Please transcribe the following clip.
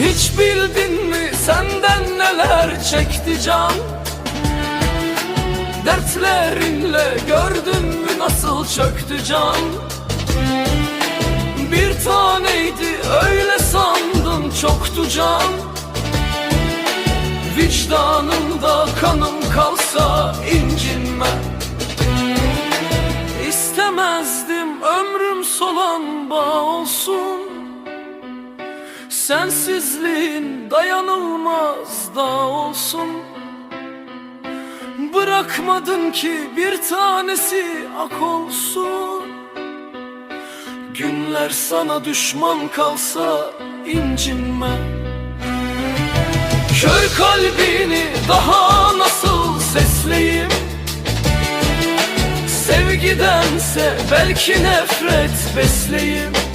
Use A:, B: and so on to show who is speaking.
A: Hiç bildin mi senden neler çekti can? Dertlerinle gördün mü nasıl çöktü can? Bir taneydi öyle sandın çoktu can. Vicdanımda kanım kalsa incinme. İstemezdim ömrüm solan bağ olsun Sensizliğin dayanılmaz da olsun. Bırakmadın ki bir tanesi ak olsun. Günler sana düşman kalsa incinme. Kör kalbini daha nasıl sesleyeyim? Sevgidense belki nefret besleyeyim